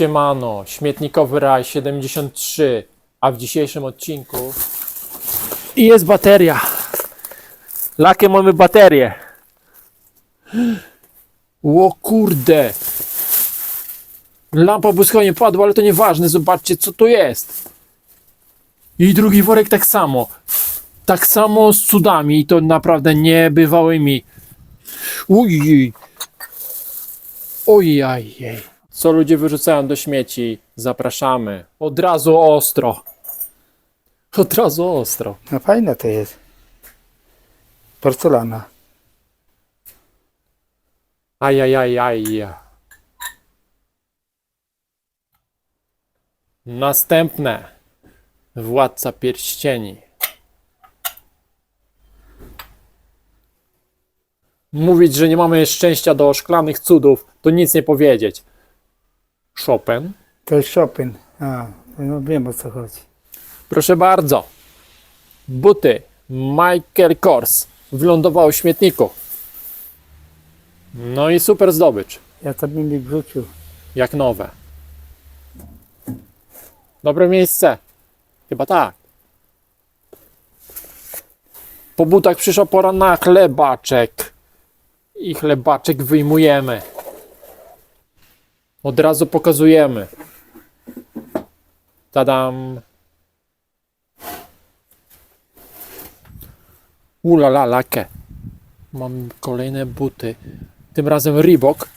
Siemano, śmietnikowy raj 73, a w dzisiejszym odcinku i jest bateria. Lakiem mamy baterię. O kurde. Lampa błyskawie padła, ale to nieważne. Zobaczcie, co to jest. I drugi worek tak samo. Tak samo z cudami, i to naprawdę niebywałymi. Uj. Ojej. Co ludzie wyrzucają do śmieci? Zapraszamy. Od razu ostro. Od razu ostro. No fajne to jest. Porcelana. Ajajajaj. Następne. Władca pierścieni. Mówić, że nie mamy szczęścia do szklanych cudów, to nic nie powiedzieć. Chopin. To jest Chopin. A, no wiem o co chodzi. Proszę bardzo. Buty Michael Kors wylądowały w śmietniku. No i super zdobycz. Ja to bym ich wrzucił. Jak nowe. Dobre miejsce. Chyba tak. Po butach przyszła pora na chlebaczek. I chlebaczek wyjmujemy. Od razu pokazujemy. Tadam. Ulala, lakę. Mam kolejne buty. Tym razem Reebok.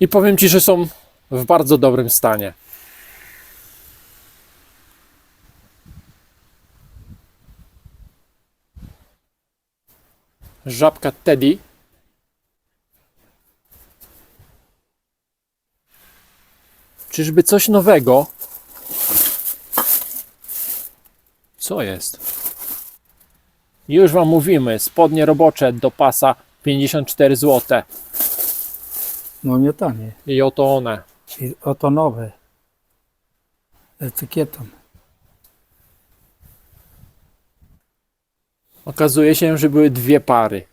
I powiem Ci, że są w bardzo dobrym stanie. Żabka Teddy. Czyżby coś nowego? Co jest? Już Wam mówimy, spodnie robocze do pasa 54 zł. No nie tanie. I oto one. I oto nowe. Etykietą. Okazuje się, że były dwie pary.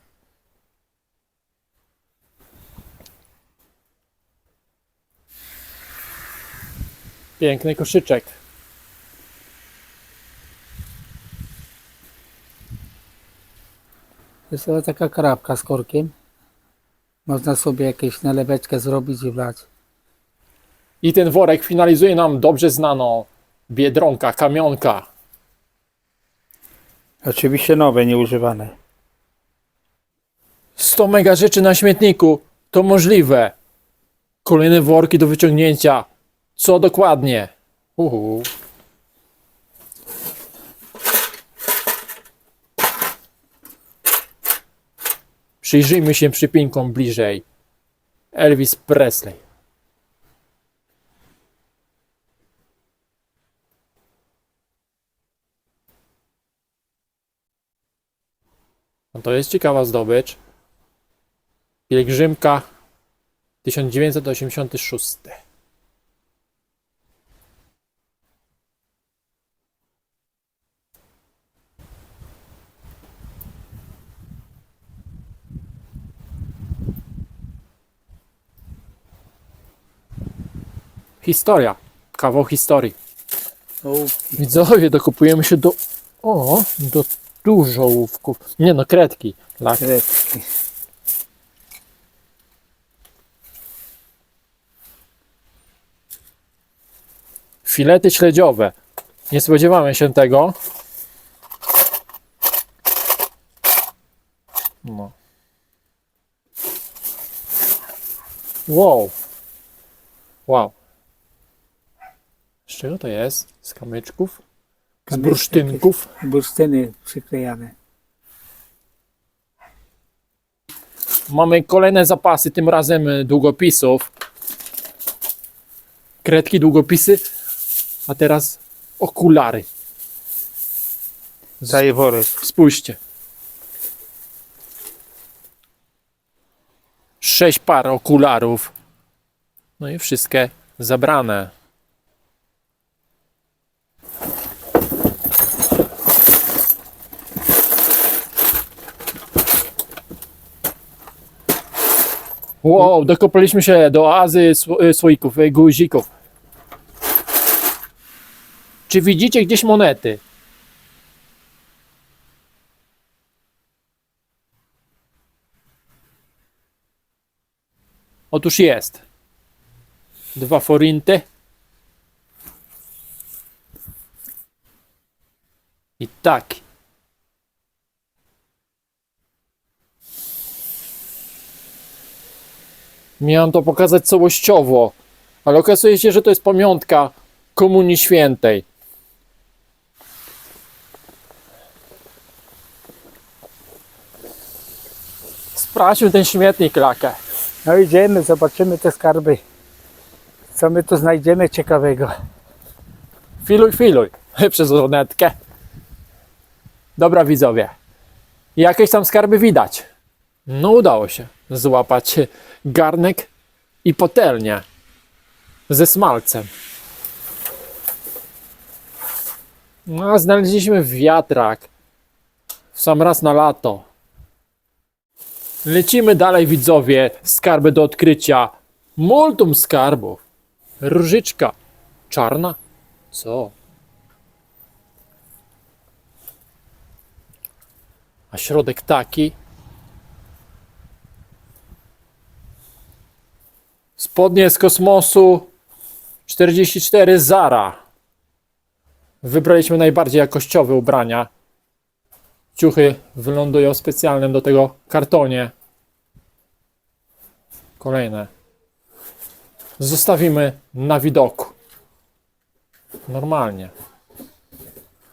Piękny koszyczek. Jest to taka krapka z korkiem. Można sobie jakieś naleweczkę zrobić i wlać. I ten worek finalizuje nam dobrze znaną biedronka, kamionka. Oczywiście nowe, nieużywane. 100 mega rzeczy na śmietniku. To możliwe. Kolejne worki do wyciągnięcia. Co dokładnie? Uhu. Przyjrzyjmy się przypinkom bliżej. Elvis Presley. No to jest ciekawa zdobycz. Pielgrzymka 1986. Historia. Kawał historii. O, Widzowie, dokupujemy się do. O, do dużo ołówków. Nie no, kredki. Lak. kredki. Filety śledziowe. Nie spodziewałem się tego. No. Wow. Wow. Z czego to jest? Z kamyczków? Z Kamyczki bursztynków? Bursztyny przyklejane. Mamy kolejne zapasy, tym razem y, długopisów. Kredki, długopisy, a teraz okulary. Daje worek. Spójrzcie. Sześć par okularów. No i wszystkie zabrane. Wow, dokopaliśmy się do oazy y, słoików, y, guzików. Czy widzicie gdzieś monety? Otóż jest. Dwa forinty. I tak. Miałem to pokazać całościowo, ale okazuje się, że to jest pamiątka Komunii Świętej. Sprawdźmy ten śmietnik, Lakę. No idziemy, zobaczymy te skarby. Co my tu znajdziemy ciekawego? Filuj, filuj, przez lunetkę. Dobra, widzowie. Jakieś tam skarby widać. No, udało się złapać garnek i potelnię ze smalcem. No, a znaleźliśmy wiatrak w sam raz na lato. Lecimy dalej, widzowie. Skarby do odkrycia. Multum skarbów. Różyczka czarna. Co? A środek taki. Spodnie z kosmosu 44 Zara. Wybraliśmy najbardziej jakościowe ubrania. Ciuchy wylądują w specjalnym do tego kartonie. Kolejne. Zostawimy na widoku. Normalnie.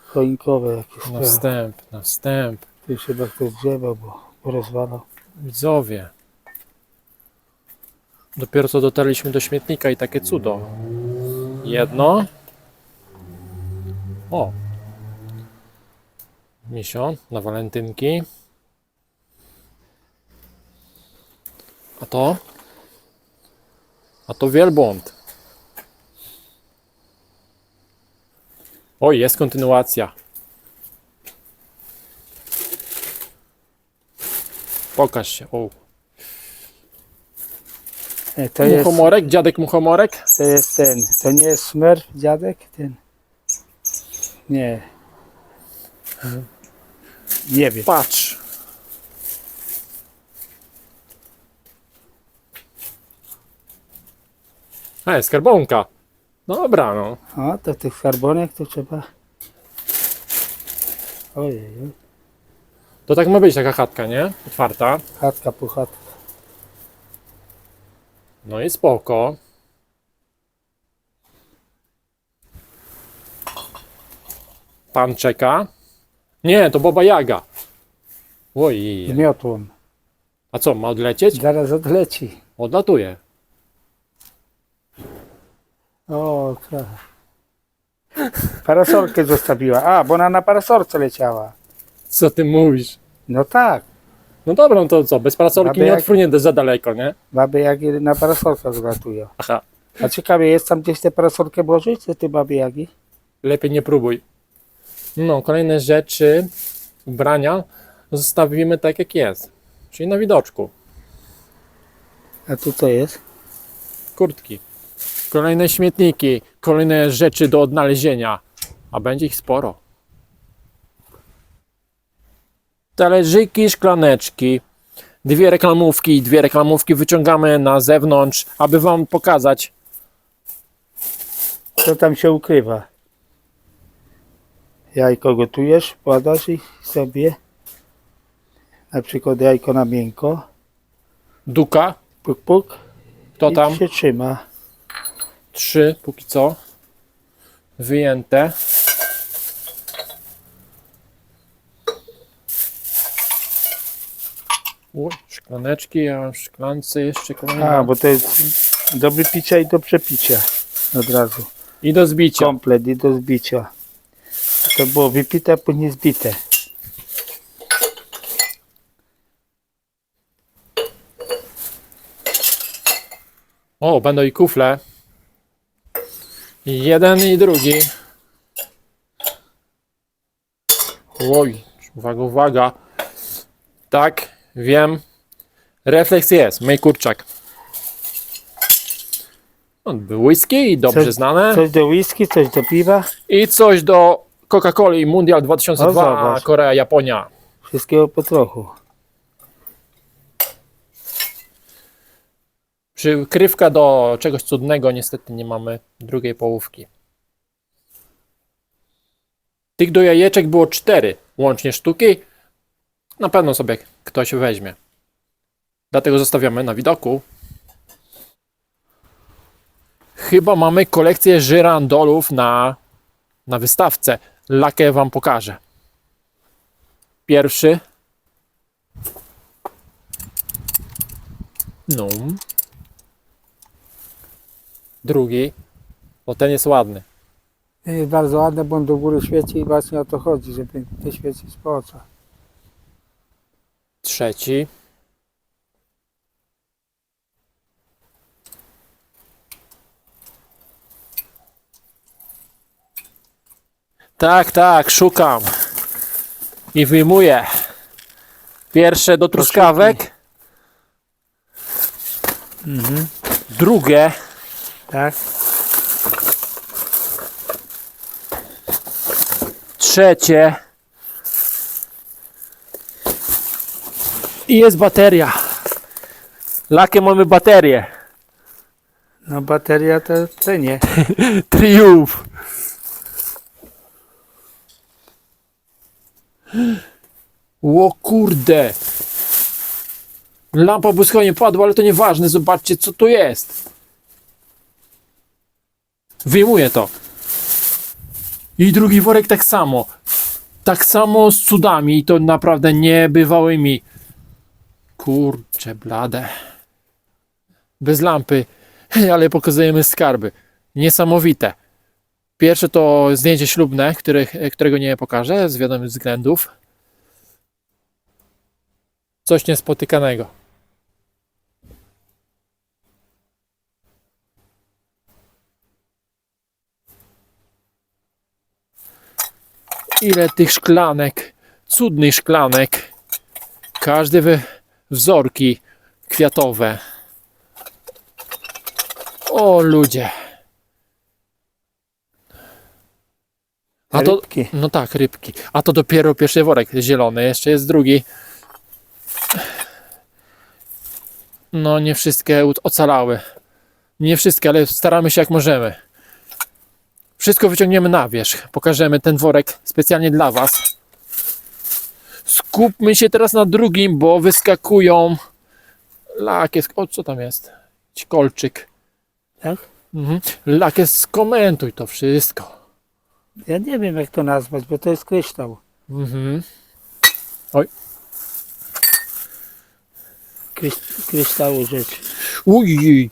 Choinkowe jakieś. Tak. wstęp, na wstęp. Tu już chyba ktoś drzewa, bo porozwalał. Widzowie. Dopiero co dotarliśmy do śmietnika i takie cudo. Jedno. O. Misio na walentynki. A to? A to wielbłąd. Oj, jest kontynuacja. Pokaż się. O. Nie, to jest, Muchomorek, dziadek Muchomorek. to jest ten. To nie jest Smurf, dziadek? Ten. Nie. Nie wiem. Patrz. E, skarbonka. Dobra, no. O, to tych skarbonek to trzeba. Ojej, oj. To tak ma być taka chatka, nie? Otwarta. chatka po chatka. No i spoko. Pan czeka. Nie, to Boba Jaga. Oj. Z miotłą. A co, ma odlecieć? Zaraz odleci. Odlatuje. O. Parasolkę zostawiła. A, bo ona na parasolce leciała. Co ty mówisz? No tak. No dobra, no to co, bez parasolki nie Jak- za daleko, nie? Baby Jagi na parasolkach zlatują. Aha, A ciekawie, jest tam gdzieś tę parasolkę włożyć, czy ty Baby Jagi? lepiej nie próbuj. No, kolejne rzeczy, ubrania zostawimy tak jak jest, czyli na widoczku. A tu co jest? Kurtki, kolejne śmietniki, kolejne rzeczy do odnalezienia, a będzie ich sporo. Talerzyki, szklaneczki, dwie reklamówki, dwie reklamówki wyciągamy na zewnątrz, aby Wam pokazać, Co tam się ukrywa? Jajko gotujesz, wkładasz i sobie na przykład jajko na miękko, duka, puk puk to i tam, się trzyma. trzy póki co, wyjęte. Uj, szklaneczki, a w szklance jeszcze kolejne. A, bo to jest do wypicia i do przepicia od razu. I do zbicia. Komplet i do zbicia. To było wypite, a później zbite. O, będą i kufle. Jeden i drugi. Oj, uwaga, uwaga. Tak, wiem. Refleks jest, myj kurczak. On był whisky, dobrze Coś- znane. Coś do whisky, coś do piwa. I coś do Coca-Coli Mundial 2002, O. Korea, Japonia. Wszystkiego po trochu. Przykrywka do czegoś cudnego, niestety nie mamy drugiej połówki. Tych do jajeczek było cztery łącznie sztuki. Na pewno sobie ktoś weźmie. Dlatego zostawiamy na widoku. Chyba mamy kolekcję żyrandolów na, na wystawce. Lakę wam pokażę. Pierwszy. No. Drugi. Bo ten jest ładny. Jest bardzo ładny, bo on do góry świeci i właśnie o to chodzi, żeby nie świecić po. Trzeci. Tak, tak, szukam. I wyjmuję. Pierwsze do truskawek. Mhm. Drugie. Tak? Trzecie. I jest bateria. Lakiem mamy baterię. No bateria to, to nie. Triumf. O kurde. Lampa błyskawa nie padła, ale to nieważne. Zobaczcie, co to jest. Wyjmuję to. I drugi worek tak samo. Tak samo z cudami i to naprawdę niebywałymi. Kurcze blade. Bez lampy, ale pokazujemy skarby. Niesamowite. Pierwsze to zdjęcie ślubne, których, którego nie pokażę z wiadomych względów. Coś niespotykanego. Ile tych szklanek, cudnych szklanek. Każde we wzorki kwiatowe. O ludzie. A to, Rybki. no tak, rybki. A to dopiero pierwszy worek zielony, jeszcze jest drugi. No, nie wszystkie ocalały. Nie wszystkie, ale staramy się jak możemy. Wszystko wyciągniemy na wierzch. Pokażemy ten worek specjalnie dla Was. Skupmy się teraz na drugim, bo wyskakują lakies. O, co tam jest? Kolczyk. Tak? Mhm. Lakies, skomentuj to wszystko. Ja nie wiem jak to nazwać, bo to jest kryształ. Mhm. Krysz, kryształu rzecz. Ujej.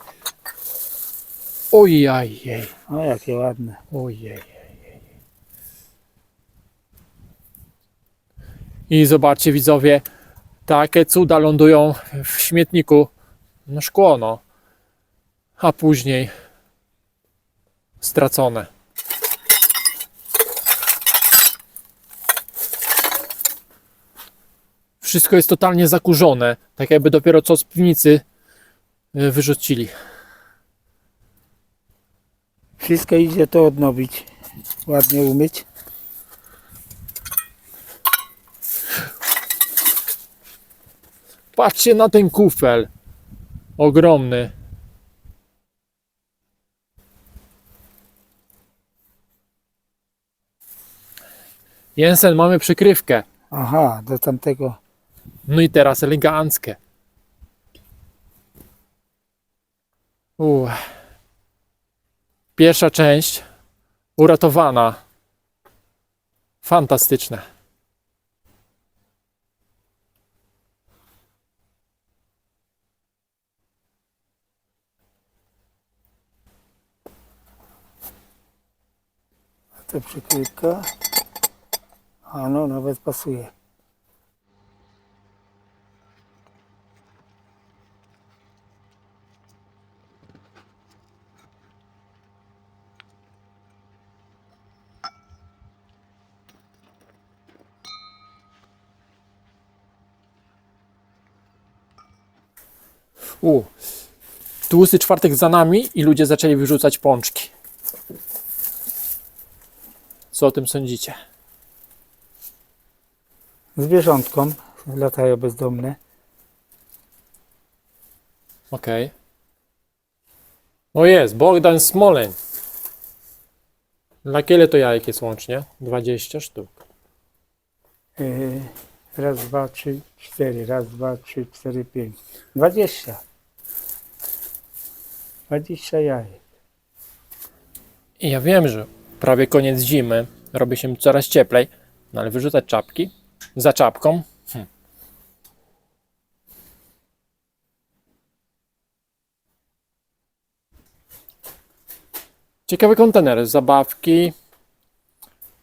Ojej. O jakie ładne. Ojej. I zobaczcie widzowie, takie cuda lądują w śmietniku. No szkło no. A później stracone. Wszystko jest totalnie zakurzone, tak jakby dopiero co z piwnicy y, wyrzucili. Wszystko idzie to odnowić. Ładnie umyć. Patrzcie na ten kufel. Ogromny. Jensen, mamy przykrywkę. Aha, do tamtego. No i teraz eleganckie. Pierwsza część uratowana. Fantastyczne. To przykrywka. A no, nawet pasuje. U. tłusty czwartek za nami i ludzie zaczęli wyrzucać pączki. Co o tym sądzicie? Zwierzątką latają bezdomne. Okej. O jest, Bogdan Smoleń. Dla kiele to jajek jest łącznie? 20 sztuk. Yy, raz, dwa, trzy, cztery. Raz, dwa, trzy, cztery, pięć. Dwadzieścia. Dwadzieścia jajek. I ja wiem, że prawie koniec zimy, robi się coraz cieplej, no ale wyrzucać czapki za czapką. Hm. Ciekawy kontener, zabawki,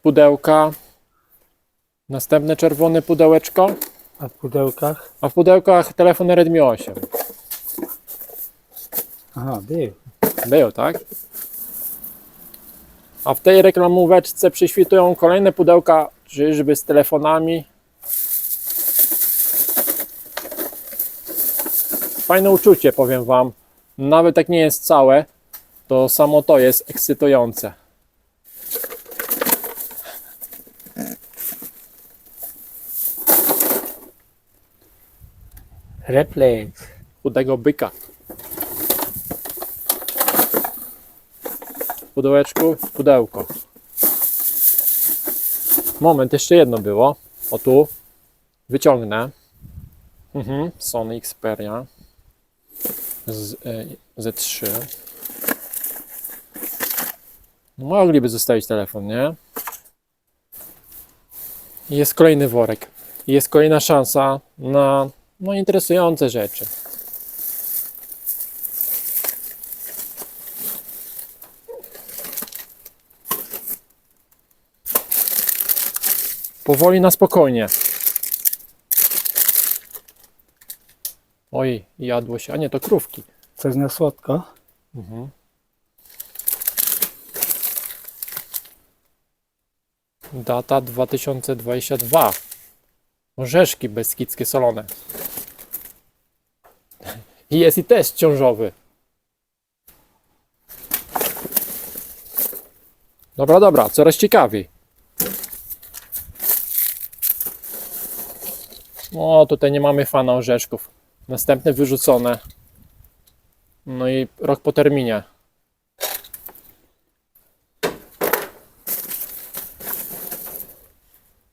pudełka, następne czerwone pudełeczko, A w pudełkach? a w pudełkach telefon Redmi 8. Aha, był. Był, tak? A w tej reklamóweczce przyświtują kolejne pudełka, czyżby z telefonami. Fajne uczucie, powiem Wam. Nawet jak nie jest całe, to samo to jest ekscytujące. Refleks. chudego byka. W pudełeczku, pudełko. Moment, jeszcze jedno było. O tu. Wyciągnę. Mhm, Sony Xperia z, e, Z3. No, Mogliby zostawić telefon, nie? Jest kolejny worek. Jest kolejna szansa na no, interesujące rzeczy. Powoli na spokojnie. Oj, jadło się. A nie, to krówki. Coś na słodko. Data 2022. Orzeszki beskidzkie solone. I Jest i test ciążowy. Dobra, dobra, coraz ciekawiej. O, tutaj nie mamy fana orzeszków. Następne wyrzucone. No i rok po terminie.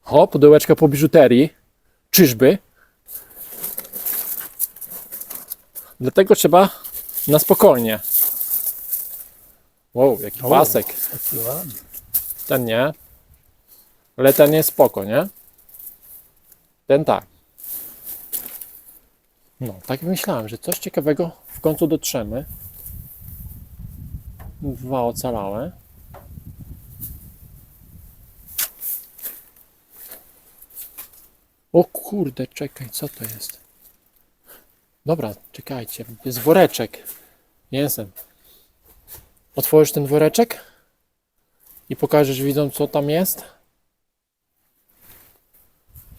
O, pudełeczka po biżuterii. Czyżby? Dlatego trzeba na spokojnie. Wow, jaki O. pasek. Ten nie. Ale ten jest spoko, nie? Ten tak. No, tak myślałem, że coś ciekawego w końcu dotrzemy. Dwa ocalałe. O kurde, czekaj, co to jest? Dobra, czekajcie, jest woreczek. Jestem. Otworzysz ten woreczek? I pokażesz widzom, co tam jest?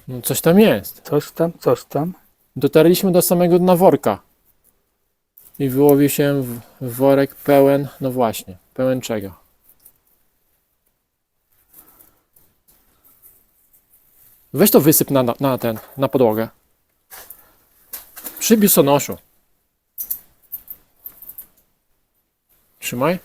No coś tam jest. Coś tam, coś tam. Dotarliśmy do samego dna worka. I wyłowił się worek pełen, no właśnie, pełen czego? Weź to wysyp na, na, na ten, na podłogę. Przy biusonoszu. Trzymaj.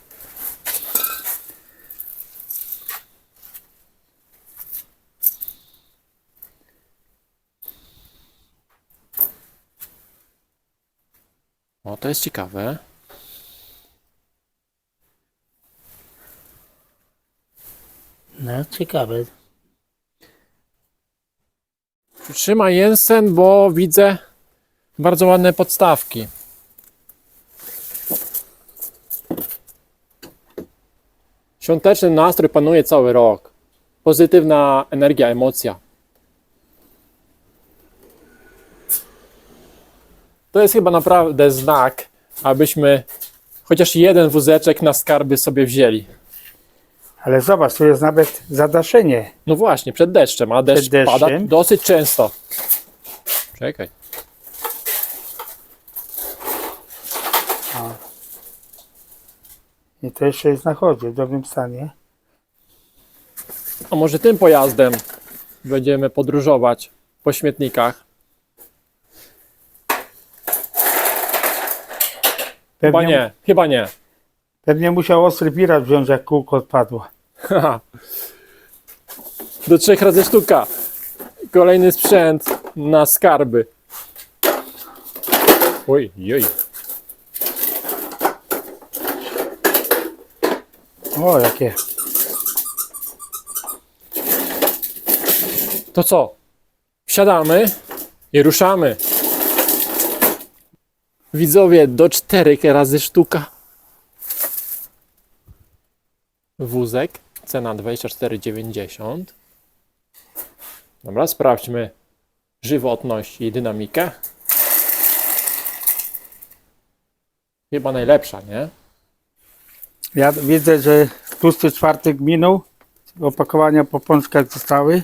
O, to jest ciekawe. No, ciekawe. Trzymaj Jensen, bo widzę bardzo ładne podstawki. Świąteczny nastrój panuje cały rok. Pozytywna energia, emocja. To jest chyba naprawdę znak, abyśmy chociaż jeden wózeczek na skarby sobie wzięli. Ale zobacz, tu jest nawet zadaszenie. No właśnie, przed deszczem, a deszcz Przed pada deszczem. dosyć często. Czekaj. I to jeszcze jest na chodzie, w dobrym stanie. A może tym pojazdem będziemy podróżować po śmietnikach? Chyba Pewnie, nie, chyba nie. pewnie musiał ostry pirat wziąć, jak kółko odpadło. Do trzech razy sztuka. Kolejny sprzęt na skarby. Oj, joj. O, jakie. To co? Wsiadamy i ruszamy. Widzowie, do czterech razy sztuka. Wózek, cena 24,90. Dobra, sprawdźmy żywotność i dynamikę. Chyba najlepsza, nie? Ja widzę, że tłusty czwartek minął. Opakowania po pączkach zostały.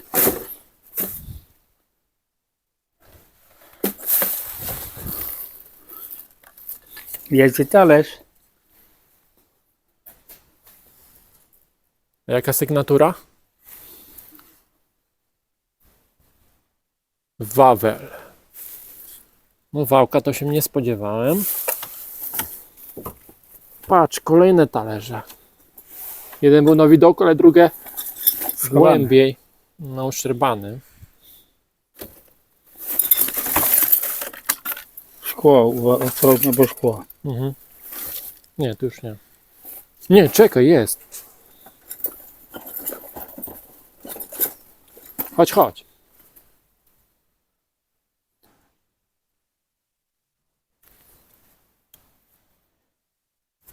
Jedzie talerz. Jaka sygnatura? Wawel. No wałka to się nie spodziewałem. Patrz, kolejne talerze. Jeden był na widoku, ale drugie głębiej. No, uszczerbany. Szkło, uwa- ostrożnie, bo szkło. Mhm. Nie, tu już nie. Nie, czekaj, jest. Chodź, chodź.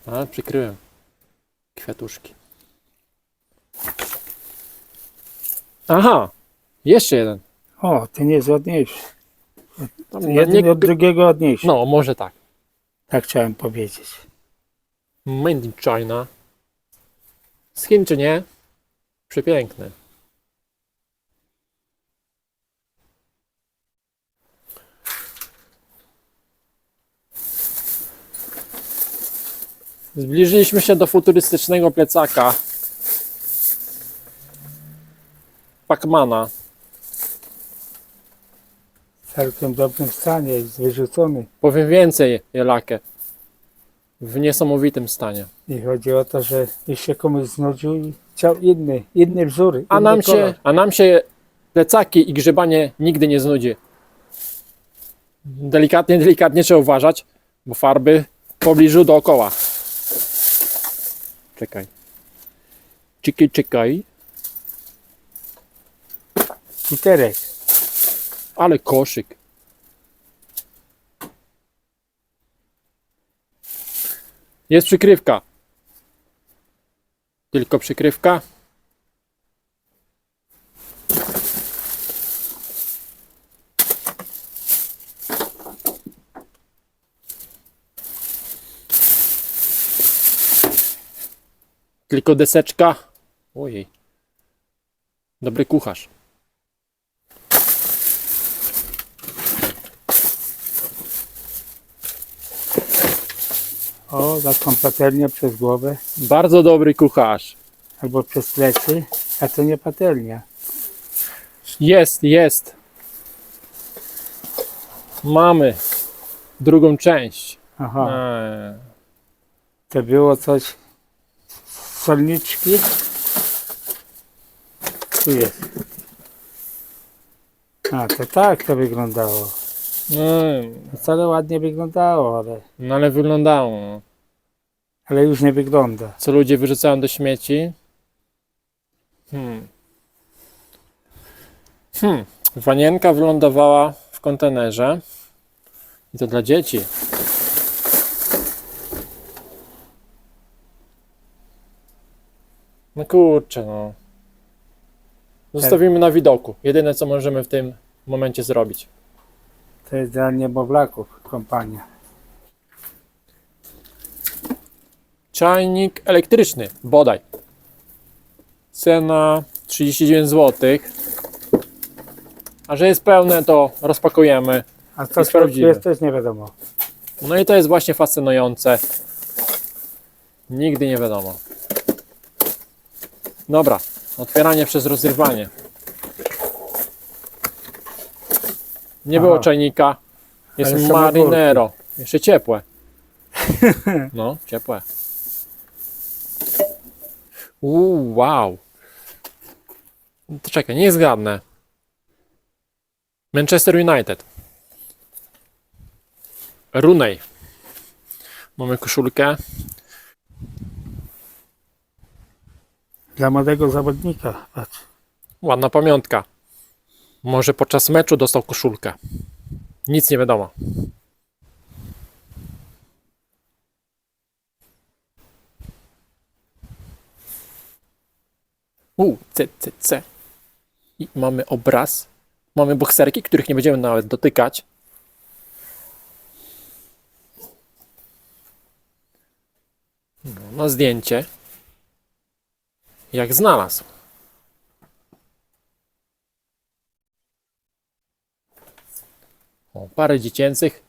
A, przykryłem. Kwiatuszki. Aha, jeszcze jeden. O, ten jest ładniejszy. Jeden nie- od drugiego ładniejszy. No, może tak. Tak chciałem powiedzieć. Made in China. Z Chin czy nie? Przepiękny. Zbliżyliśmy się do futurystycznego plecaka Pacmana. W całkiem dobrym stanie, jest wyrzucony. Powiem więcej, Jelakę. W niesamowitym stanie. I chodzi o to, że jeśli się komuś znudził i chciał inny, inny wzór. A inny nam, kolor. się, a nam się plecaki i grzebanie nigdy nie znudzi. Delikatnie, delikatnie trzeba uważać, bo farby w pobliżu dookoła. Czekaj. Czekaj, czekaj. Literek. Ale koszyk. Jest przykrywka. Tylko przykrywka. Tylko deseczka. Ojej. Dobry kucharz. O, taką patelnię przez głowę Bardzo dobry kucharz. albo przez plecy. A to nie patelnia. Jest, jest. Mamy drugą część. Aha, Eee, to było coś z solniczki. Tu jest. A, to tak to wyglądało. Mm, Wcale ładnie wyglądało, ale, no ale wyglądało. ale już nie wygląda. Co ludzie wyrzucają do śmieci? Hmm. Hmm. Wanienka wylądowała w kontenerze. I to dla dzieci. No kurczę, no. Zostawimy na widoku. Jedyne, co możemy w tym momencie zrobić. To jest dla niemowlaków kompania. Czajnik elektryczny, bodaj. Cena 39 zł. A że jest pełne, to rozpakujemy. A co sprawdzimy. jest też nie wiadomo. No i to jest właśnie fascynujące. Nigdy nie wiadomo. Dobra, otwieranie przez rozrywanie. Nie było Aha. czajnika. Jest Ale marinero. Jeszcze ciepłe. No, ciepłe. Uuu, wow. To czekaj, nie zgadnę. Manchester United. Runej. Mamy koszulkę. Dla młodego zawodnika. Patrz. Ładna pamiątka. Może podczas meczu dostał koszulkę. Nic nie wiadomo. U, C, C, C. I mamy obraz. Mamy bokserki, których nie będziemy nawet dotykać. No, na zdjęcie. Jak znalazł. O, parę dziecięcych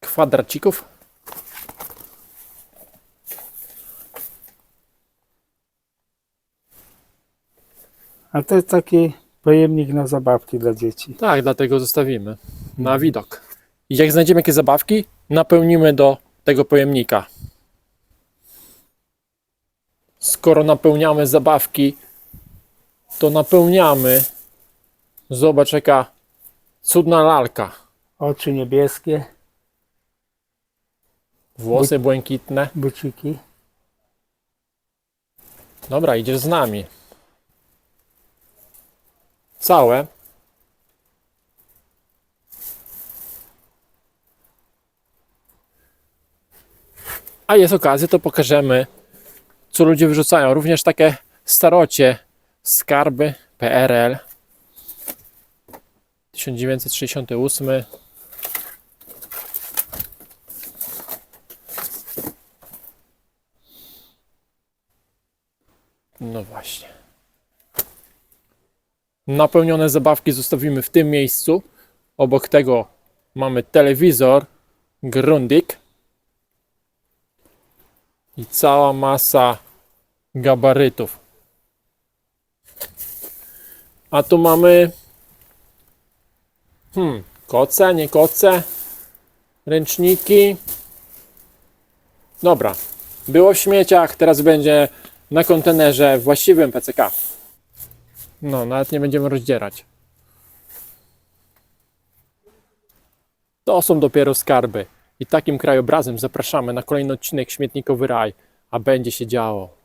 kwadracików. A to jest taki pojemnik na zabawki dla dzieci. Tak, dlatego zostawimy na widok. I jak znajdziemy jakieś zabawki, napełnimy do tego pojemnika. Skoro napełniamy zabawki, to napełniamy. Zobacz, jaka cudna lalka. Oczy niebieskie, Włosy błękitne. buciki. Dobra, idziesz z nami. Całe. A jest okazja, to pokażemy, co ludzie wyrzucają. Również takie starocie, skarby PRL 1968. No właśnie. Napełnione zabawki zostawimy w tym miejscu. Obok tego mamy telewizor Grundig i cała masa gabarytów. A tu mamy hmm, koce, nie koce, ręczniki. Dobra, było w śmieciach, teraz będzie na kontenerze właściwym PCK. No, nawet nie będziemy rozdzierać. To są dopiero skarby. I takim krajobrazem zapraszamy na kolejny odcinek Śmietnikowy Raj, a będzie się działo.